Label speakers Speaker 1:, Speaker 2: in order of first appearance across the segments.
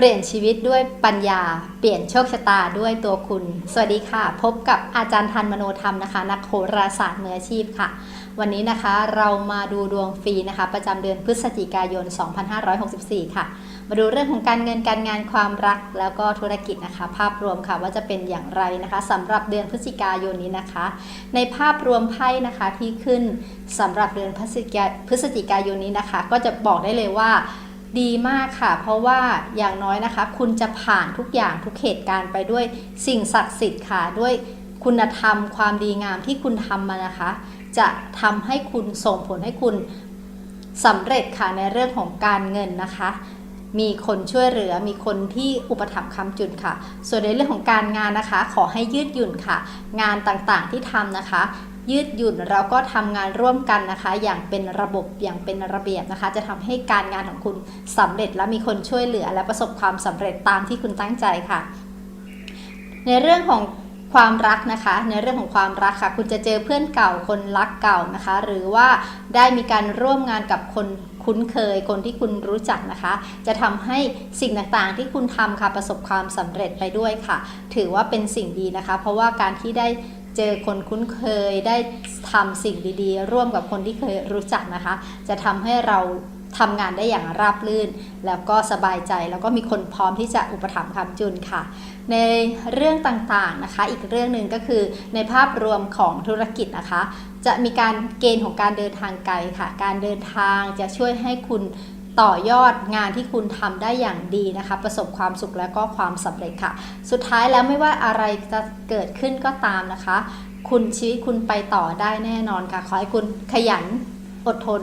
Speaker 1: เปลี่ยนชีวิตด้วยปัญญา เปลี่ยนโชคชะตาด้วยตัวคุณ สวัสดีค่ะ พบกับอาจารย์ทันมโนธรรมนะคะ นักโหราศาสตร์มืออาชีพค่ะ วันนี้นะคะเรามาดูดวงฟรีนะคะ ประจำเดือนพฤศจิกายน 2564 ค่ะ มาดูเรื่องของการเงินการงานความรักแล้วก็ธุรกิจนะคะ ภาพรวมค่ะว่าจะเป็นอย่างไรนะคะสำหรับเดือนพฤศจิกายนนี้นะคะ ในภาพรวมไพ่นะคะที่ขึ้นสำหรับเดือนพฤศจิกาพฤศจิกายนนี้นะคะ ก็จะบอกได้เลยว่า ดีมากค่ะ เพราะว่าอย่างน้อยนะคะ คุณจะผ่านทุกอย่างทุกเหตุการณ์ไปด้วยสิ่งศักดิ์สิทธิ์ค่ะ ด้วยคุณธรรมความดีงามที่คุณทำมานะคะ จะทำให้คุณส่งผลให้คุณสำเร็จค่ะในเรื่องของการเงินนะคะ มีคนช่วยเหลือ มีคนที่อุปถัมภ์คำจุนค่ะ ส่วนในเรื่องของการงานนะคะ ขอให้ยืดหยุ่นค่ะ งานต่างๆที่ทำนะคะ ยืดหยุ่นแล้วก็ทำงานร่วมกันนะคะ อย่างเป็นระบบอย่างเป็นระเบียบนะคะ จะทำให้การงานของคุณสำเร็จและมีคนช่วยเหลือ และประสบความสำเร็จตามที่คุณตั้งใจค่ะ ในเรื่องของความรักนะคะ ในเรื่องของความรักค่ะ คุณจะเจอเพื่อนเก่าคนรักเก่านะคะ หรือว่าได้มีการร่วมงานกับคนคุ้นเคยคนที่คุณรู้จักนะคะ จะทำให้สิ่งต่างๆ ที่คุณทำค่ะประสบความสำเร็จไปด้วยค่ะ ถือว่าเป็นสิ่งดีนะคะ เพราะว่าการที่ได้เจอคนคุ้นเคยได้ทำสิ่งดีๆ ร่วมกับคนที่เคยรู้จักนะคะ จะทำให้เราทำงานได้อย่างราบรื่น แล้วก็สบายใจแล้วก็มีคนพร้อมที่จะอุปถัมภ์คำจุนค่ะ ในเรื่องต่างๆนะคะ อีกเรื่องหนึ่งก็คือในภาพรวมของธุรกิจนะคะ จะมีการเกณฑ์ของการเดินทางไกลค่ะ การเดินทางจะช่วยให้คุณ ต่อยอดงานที่คุณทำได้อย่างดีนะคะ ประสบความสุขและก็ความสำเร็จค่ะ สุดท้ายแล้วไม่ว่าอะไรจะเกิดขึ้นก็ตามนะคะ คุณชีวิตคุณไปต่อได้แน่นอนค่ะ ขอให้คุณขยันอดทน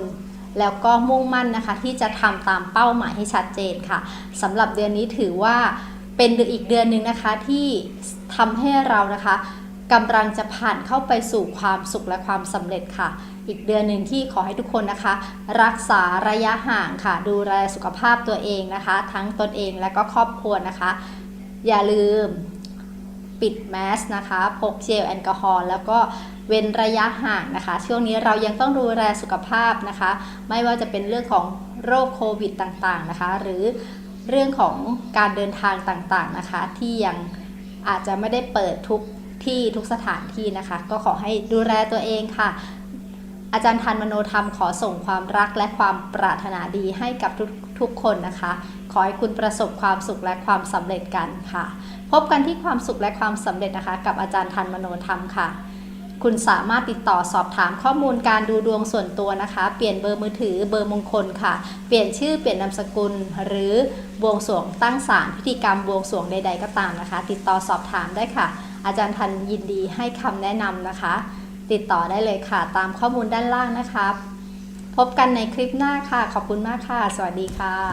Speaker 1: แล้วก็มุ่งมั่นนะคะที่จะทำตามเป้าหมายให้ชัดเจนค่ะสำหรับเดือนนี้ถือว่าเป็นอนอีกเดือนหนึ่งนะคะที่ทำให้เรานะคะ กำลังจะผ่านเข้าไปสู่ความสุขและความสำเร็จค่ะ อีกเดือนหนึ่งที่ขอให้ทุกคนนะคะ รักษาระยะห่างค่ะ ดูแลสุขภาพตัวเองนะคะ ทั้งตนเองและก็ครอบครัวนะคะ อย่าลืมปิดแมสนะคะพกเจลแอลกอฮอล์แล้วก็เว้นระยะห่างนะคะ ช่วงนี้เรายังต้องดูแลสุขภาพนะคะ ไม่ว่าจะเป็นเรื่องของโรคโควิดต่างๆนะคะ หรือเรื่องของการเดินทางต่างๆนะคะ ที่ยังอาจจะไม่ได้เปิดทุก ที่ทุกสถานที่นะคะ ก็ขอให้ดูแลตัวเองค่ะ อาจารย์ทันมโนธรรมขอส่งความรักและความปรารถนาดีให้กับทุกทุกคนนะคะ ขอให้คุณประสบความสุขและความสำเร็จกันค่ะ พบกันที่ความสุขและความสำเร็จนะคะ กับอาจารย์ทันมโนธรรมค่ะคุณสามารถติดต่อสอบถามข้อมูลการดูดวงส่วนตัวนะคะ เปลี่ยนเบอร์มือถือเบอร์มงคลค่ะ เปลี่ยนชื่อเปลี่ยนนามสกุล หรือบวงสวงตั้งศาลพิธีกรรมบวงสวงใด ๆ ก็ตามนะคะ ติดต่อสอบถามได้ค่ะ อาจารย์ทันยินดีให้คำแนะนำนะคะ ติดต่อได้เลยค่ะ ตามข้อมูลด้านล่างนะคะ พบกันในคลิปหน้าค่ะ ขอบคุณมากค่ะ สวัสดีค่ะ